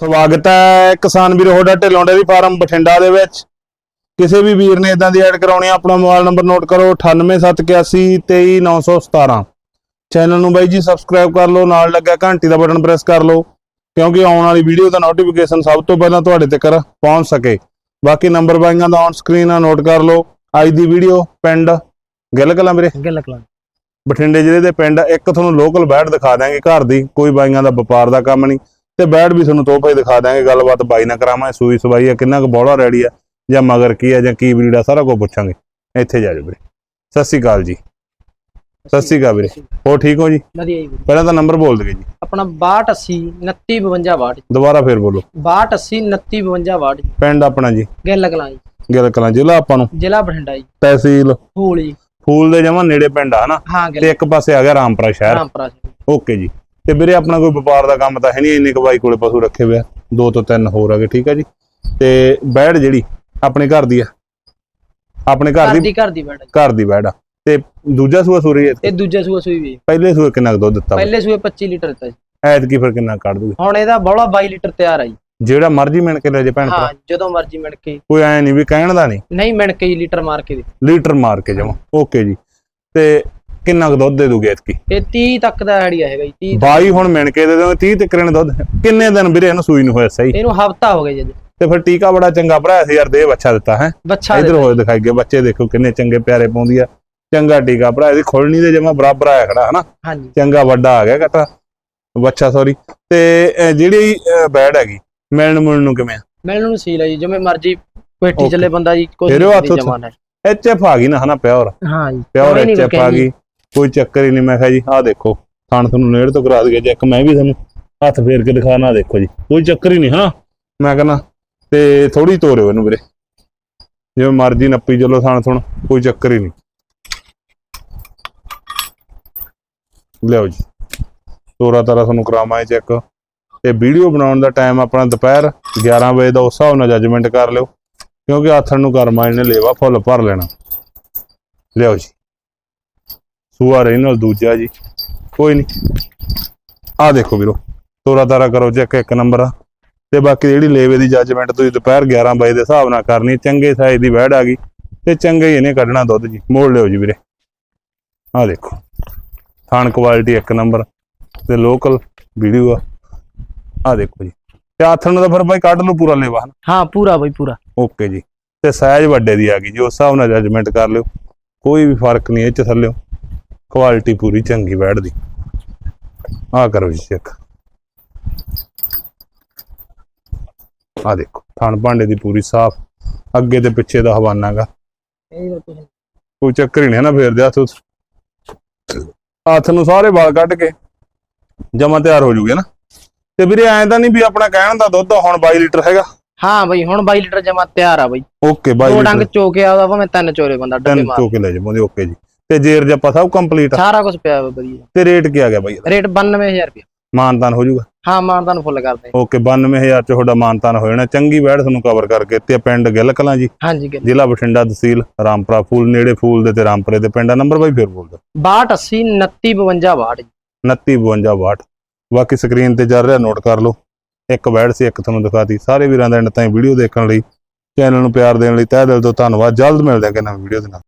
ਸਵਾਗਤ ਹੈ ਕਿਸਾਨ ਵੀਰ ਤੁਹਾਡਾ ਢਿੱਲੋਂ ਡੇਅਰੀ ਫਾਰਮ ਬਠਿੰਡਾ ਦੇ ਵਿੱਚ। ਕਿਸੇ ਵੀ ਵੀਰ ਨੇ ਇਦਾਂ ਦੀ ਐਡ ਕਰਾਉਣੀ ਆ ਆਪਣਾ ਮੋਬਾਈਲ ਨੰਬਰ ਨੋਟ ਕਰੋ 9871823917 ਚੈਨਲ ਨੂੰ ਬਾਈ ਜੀ ਸਬਸਕ੍ਰਾਈਬ ਕਰ ਲਓ ਨਾਲ ਲੱਗਾ ਘੰਟੀ ਦਾ ਬਟਨ ਪ੍ਰੈਸ ਕਰ ਲਓ ਕਿਉਂਕਿ ਆਉਣ ਵਾਲੀ ਵੀਡੀਓ ਦਾ ਨੋਟੀਫਿਕੇਸ਼ਨ ਸਭ ਤੋਂ ਪਹਿਲਾਂ ਤੁਹਾਡੇ ਤੱਕ ਪਹੁੰਚ ਸਕੇ। ਬਾਕੀ ਨੰਬਰ ਬਾਈਆਂ ਦਾ ਔਨ ਸਕਰੀਨ ਆ ਨੋਟ ਕਰ ਲਓ। ਅੱਜ ਦੀ ਵੀਡੀਓ ਪਿੰਡ ਗਿੱਲ ਕਲਾਂ ਵੀਰੇ। ਗੱਲ ਕਲਾਂ ਬਠਿੰਡੇ ਜ਼ਿਲ੍ਹੇ ਦੇ ਪਿੰਡ ਇੱਕ ਤੁਹਾਨੂੰ ਲੋਕਲ ਬੈਡ ਦਿਖਾ ਦਾਂਗੇ ਘਰ ਦੀ ਕੋਈ ਬਾਈਆਂ ਦਾ ਵਪਾਰ ਦਾ ਕੰਮ ਨਹੀਂ। ਤੇ ਬੈਡ ਵੀ ਤੁਹਾਨੂੰ ਤੋਹਫੇ ਦਿਖਾ ਦਾਂਗੇ ਗੱਲਬਾਤ ਬਾਈ ਨਾਲ ਕਰਾਵਾਂ ਸੂਈ ਸਵਾਈ ਆ ਕਿੰਨਾ ਕੁ ਬੋਲਾ ਰੈਡੀ ਆ ਜਾਂ ਮਗਰ ਕੀ ਆ ਜਾਂ ਕੀ ਬਰੀਡ ਆ ਸਾਰਾ ਕੁਝ ਪੁੱਛਾਂਗੇ। ਇੱਥੇ ਜਾ ਜਾਓ ਵੀਰੇ। ਸਤਿ ਸ਼੍ਰੀ ਅਕਾਲ ਜੀ। ਸਤਿ ਸ਼੍ਰੀ ਅਕਾਲ ਵੀਰੇ। ਹੋਰ ਠੀਕ ਹੋ ਜੀ? ਵਧੀਆ ਜੀ। ਵੀਰੇ। ਪਹਿਲਾਂ ਤਾਂ ਨੰਬਰ ਬੋਲ ਦਗੇ ਜੀ। ਆਪਣਾ 6280 2952 ਵਾਟ ਦੁਬਾਰਾ ਫੇਰ ਬੋਲੋ। 6280 2952 ਵਾਟ ਜੀ। ਪਿੰਡ ਆਪਣਾ ਜੀ। ਗੱਲ ਕਲਾਂ ਜੀ। ਗਿੱਲ ਕਲਾਂ ਜ਼ਿਲ੍ਹਾ ਆਪਾਂ ਨੂੰ? ਜ਼ਿਲ੍ਹਾ ਬਠਿੰਡਾ ਜੀ। ਤਹਿਸੀਲ? ਫੂਲ ਜੀ। ਫੂਲ ਦੇ ਜਮਾ ਨੇੜੇ ਪਿੰਡ ਆ ਹਨਾ? ਹਾਂ ਤੇ ਇੱਕ ਪਾਸੇ ਆ ਗਿਆ ਰਾਮਪੁਰਾ ਸ਼ਹਿਰ। ਰਾਮਪੁਰਾ ਓਕੇ ਜੀ। ਤੇ ਵੀਰੇ ਆਪਣਾ ਕੋਈ ਵਪਾਰ ਦਾ ਕੰਮ ਤਾਂ ਹੈ ਨਹੀਂ ਇੰਨੇ ਕੁ ਬਾਈ ਕੋਲੇ ਪਸ਼ੂ ਰੱਖੇ ਹੋਏ ਆ। ਦੋ ਤੋਂ ਤਿੰਨ ਹੋਰ ਆਗੇ ਠੀਕ ਆ ਜੀ। ਤੇ ਬੈੜ ਜਿਹੜੀ ਆਪਣੇ ਘਰ ਦੀ ਆ। ਆਪਣੇ ਘਰ ਦੀ ਘਰ ਦੀ ਘਰ ਬੈੜ ਆ ਤੇ ਦੂਜਾ ਸੂਆ ਸੂਰੀ ਐ ਇਹ ਦੂਜਾ ਸੂਆ ਸੂਈ ਵੀ ਪਹਿਲੇ ਸੂਏ ਕਿੰਨਾ ਦੁੱਧ ਦਿੱਤਾ ਪਹਿਲੇ ਸੂਏ 25 ਲੀਟਰ ਦਿੱਤਾ ਜੀ। ਐਤ ਕੀ ਫਿਰ ਕਿੰਨਾ ਕੱਢ ਦੂਗੇ? ਹੁਣ ਇਹਦਾ ਬੋਲਾ 22 ਲੀਟਰ ਤਿਆਰ ਆ ਜੀ। ਜਿਹੜਾ ਮਰਜ਼ੀ ਮਿਣ ਕੇ ਲੈ ਜੇ ਭੈਣ ਹਾਂ ਜਦੋਂ ਮਰਜ਼ੀ ਮਿਣ ਕੇ। ਕੋਈ ਐ ਨਹੀਂ ਵੀ ਕਹਿਣ ਦਾ ਨਹੀਂ ਨਹੀਂ ਮਿਣ ਕੇ ਜੀ ਲੀਟਰ ਮਾਰ ਕੇ ਦੇ ਲੀਟਰ ਮਾਰ ਕੇ ਜਾਵਾਂ। ਓਕੇ ਜੀ। ਤੇ ਕਿੰਨਾ ਕੁ ਦੁੱਧ ਦੇ ਦੂਗੇ ਐਤਕੀ? ਇਹ 30 ਤੱਕ ਦਾ ਆਈਡੀਆ ਹੈਗਾ ਜੀ 30 22 ਹੁਣ ਮਿਣ ਕੇ ਦੇ ਦੋਗੇ 30 ਤੇ ਕਰਨ ਦੁੱਧ। ਕਿੰਨੇ ਦਿਨ ਵੀਰੇ ਇਹਨੂੰ ਸੂਈ ਨੂੰ ਹੋਇਆ ਸਹੀ? ਇਹਨੂੰ ਹਫਤਾ ਹੋ ਗਿਆ ਜੀ। ਤੇ ਫਿਰ ਟੀਕਾ ਬੜਾ ਚੰਗਾ ਭਰਾ ਸੀ ਯਾਰ ਦੇ ਬੱਚਾ ਦਿੱਤਾ ਹੈ? ਬੱਚਾ ਇਧਰ ਹੋਏ ਦਿਖਾਈ ਗਏ ਬੱਚੇ ਦੇਖੋ ਕਿੰਨੇ ਚੰਗੇ ਪਿਆਰੇ ਪਾਉਂਦੀ ਆ। ਚੰਗਾ ਟੀਕਾ ਭਰਾ ਇਹਦੀ ਖੋਲਣੀ ਦੇ ਜਮਾ ਬਰਾਬਰ ਆਇਆ ਖੜਾ ਹਨਾ? ਹਾਂਜੀ। ਚੰਗਾ ਵੱਡਾ ਆ ਗਿਆ ਕਟਾ ਬੱਚਾ ਸੌਰੀ ਤੇ ਜਿਹੜੀ ਬੈਡ ਹੈਗੀ ਮਿਲਣ ਮੁਲਣ ਨੂੰ ਕਿਵੇਂ ਮਿਲਣ ਨੂੰ ਸੀਲ ਆ ਜੀ ਜਿਵੇਂ ਮਰਜ਼ੀ ਪੇਟੀ Okay. ਚੱਲੇ ਬੰਦਾ ਜੀ ਕੋਈ ਫੇਰ ਉਹ ਹੱਥ ਉੱਥੇ- ਜਮਾਨਾ ਐਚ ਐਫ ਆ ਗਈ ਨਾ ਹਨਾ ਪਿਓਰ? ਹਾਂ ਜੀ ਪਿਓਰ ਕੋਈ ਨੀ ਐਚ ਐਫ ਆ। ਗਈ। ਕੋਈ ਚੱਕਰ ਹੀ ਨਹੀਂ। ਮੈਂ ਕਿਹਾ ਜੀ, ਆਹ ਦੇਖੋ, ਥਣ ਤੁਹਾਨੂੰ ਨੇੜ ਤੋਂ ਕਰਾ ਦਈਏ। ਚੈੱਕ ਮੈਂ ਵੀ ਤੁਹਾਨੂੰ ਹੱਥ ਫੇਰ ਕੇ ਦਿਖਾਣਾ ਦੇਖੋ ਜੀ। ਕੋਈ ਚੱਕਰ ਹੀ ਨਹੀਂ ਹਨਾ ਮੈਂ ਕਹਿੰਦਾ, ਤੇ ਥੋੜੀ ਤੋਰਿਓ ਇਹਨੂੰ ਵੀਰੇ। ਜਿਵੇਂ ਮਰਜ਼ੀ ਨੱਪੀ ਚਲੋ ਥਣ ਥੁਣ, ਕੋਈ ਚੱਕਰ ਹੀ ਨਹੀਂ। ਲਿਓ ਜੀ। ਤੋਰਾ ਤਾਰਾ ਤੁਹਾਨੂੰ ਕਰਾਵਾਂ ਚੈੱਕ ਤੇ ਵੀਡੀਓ ਬਣਾਉਣ ਦਾ ਟਾਈਮ ਆਪਣਾ ਦੁਪਹਿਰ 11 ਵਜੇ ਦਾ, ਉਸ ਹਿਸਾਬ ਨਾਲ ਜੱਜਮੈਂਟ ਕਰ ਲਿਓ। ਕਿਉਂਕਿ ਆਥਣ ਨੂੰ ਕਰਮਾ ਇਹਨੇ ਲੇਵਾ ਫੁੱਲ ਭਰ ਲੈਣਾ। ਲਿਓ ਜੀ। ਸੂਆ ਨਾਲ ਦੂਜਾ ਜੀ। ਕੋਈ ਨਹੀਂ ਆ ਦੇਖੋ ਵੀਰੋ ਤੋਰਾ ਤਾਰਾ ਕਰੋ ਚੈੱਕ ਇੱਕ ਨੰਬਰ ਆ। ਤੇ ਬਾਕੀ ਜਿਹੜੀ ਲੇਵੇ ਦੀ ਜੱਜਮੈਂਟ ਤੁਸੀਂ ਦੁਪਹਿਰ 11 ਵਜੇ ਦੇ ਹਿਸਾਬ ਨਾਲ ਕਰਨੀ ਚੰਗੇ ਸਾਈਜ਼ ਦੀ ਵਹਿੜ ਆ ਗਈ ਤੇ ਚੰਗੇ ਹੀ ਇਹਨੇ ਕੱਢਣਾ ਦੁੱਧ ਜੀ। ਮੋੜ ਲਿਓ ਜੀ ਵੀਰੇ। ਆ ਦੇਖੋ ਥਾਣ ਕੁਆਲਿਟੀ ਇੱਕ ਨੰਬਰ ਤੇ ਲੋਕਲ ਵੀਡੀਓ ਆ। ਆ ਦੇਖੋ ਜੀ। ਤੇ ਆਥਣ ਨੂੰ ਤਾਂ ਫਿਰ ਬਾਈ ਕੱਢ ਲਓ ਪੂਰਾ ਲੇਵਾ। ਹਾਂ ਪੂਰਾ ਬਈ ਪੂਰਾ। ਓਕੇ ਜੀ। ਤੇ ਸਾਈਜ਼ ਵੱਡੇ ਦੀ ਆ ਗਈ ਜੀ ਉਸ ਹਿਸਾਬ ਨਾਲ ਜੱਜਮੈਂਟ ਕਰ ਲਿਓ। ਕੋਈ ਵੀ ਫ਼ਰਕ ਨਹੀਂ ਇਹ ਚ ਥੱਲਿਓ ਕੁਆਲਿਟੀ ਪੂਰੀ ਚੰਗੀ ਬੈਠਦੀ। ਆ ਕਰੋ ਜੀ ਚੈੱਕ ਆ ਦੇਖੋ ਥਣ ਭਾਂਡੇ ਦੀ ਪੂਰੀ ਸਾਫ਼। ਅੱਗੇ ਤੇ ਪਿੱਛੇ ਦਾ ਹਵਾਨਾਗਾ। ਕੋਈ ਚੱਕਰ ਹੀ ਨਹੀਂ ਨਾ ਫੇਰ ਦੇ ਹੱਥ। ਹੱਥ ਨੂੰ ਸਾਰੇ ਵਾਲ ਕੱਢ ਕੇ ਜਮਾ ਤਿਆਰ ਹੋ ਜੂਗੇ ਨਾ। ਤੇ ਵੀਰੇ ਐਂ ਤਾਂ ਨਹੀਂ ਵੀ ਆਪਣਾ ਕਹਿਣ ਦਾ ਦੁੱਧ ਹੁਣ 22 ਲੀਟਰ ਹੈਗਾ। ਹਾਂ ਬਈ ਹੁਣ 22 ਲੀਟਰ ਜਮਾ ਤਿਆਰ ਆ ਬਈ। ਓਕੇ 22 ਦੋ ਲੀਟਰ। ਡੰਗ ਚੋਕੇ ਆਉਦਾ ਭਾਵੇਂ ਤਿੰਨ ਚੋਰੇ ਬੰਦਾ ਡੱਬੇ ਮਾਰ। ਚੋ ਕੇ ਲੈ ਜਾਵਾਂਗੇ ਓਕੇ ਜੀ। ਤੇ ਜੇਰ ਜੱਪਾ ਸਭ ਕੰਪਲੀਟ ਸਾਰਾ ਕੁਝ ਪਿਆ ਵਾ ਵਧੀਆ। ਤੇ ਰੇਟ ਕੀ ਆ ਗਿਆ ਬਾਈ ਇਹਦਾ? ਰੇਟ 92000 ਰੁਪਏ ਮਾਨਤਾਨ ਹੋ ਜਾਊਗਾ? ਹਾਂ ਮਾਨਦਾਨ ਫੁੱਲ ਕਰਦੇ ਓਕੇ 92000 ਚ ਤੁਹਾਡਾ ਮਾਨਤਾਨ ਹੋ ਜਾਣਾ। ਚੰਗੀ ਵੈੜ ਤੁਹਾਨੂੰ ਕਵਰ ਕਰਕੇ। ਤੇ ਪਿੰਡ ਗਿੱਲ ਕਲਾਂ ਜੀ। ਹਾਂਜੀ ਗੱਲ ਜ਼ਿਲ੍ਹਾ ਬਠਿੰਡਾ ਤਹਿਸੀਲ ਰਾਮਪੁਰਾ ਫੂਲ ਨੇੜੇ ਫੂਲ ਦੇ ਤੇ ਰਾਮਪੁਰੇ ਦੇ ਪਿੰਡ ਨੰਬਰ ਬਾਈ ਫੇਰ ਬੋਲ ਦਿਓ 6280 2952 ਵਾਟ 2952 ਵਾਟ ਬਾਕੀ ਸਕਰੀਨ ਤੇ ਚੱਲ ਰਿਹਾ ਨੋਟ ਕਰ ਲਓ। ਇੱਕ ਵੈੜ ਸੀ ਇੱਕ ਤੁਹਾਨੂੰ ਦਿਖਾਤੀ। ਸਾਰੇ ਵੀਰਾਂ ਦਾ ਐਂਡ ਤਾਈਂ ਵੀਡੀਓ ਦੇਖਣ ਲਈ ਚੈਨਲ ਨੂੰ ਪਿਆਰ ਦੇਣ ਲਈ ਤਹਿ ਦਿਲ ਤੋਂ ਧੰਨਵਾਦ। ਜਲਦ ਮਿਲਦੇ ਹਾਂ ਕਿ ਨਵੀਂ ਵੀਡੀਓ ਦੇ ਨਾਲ।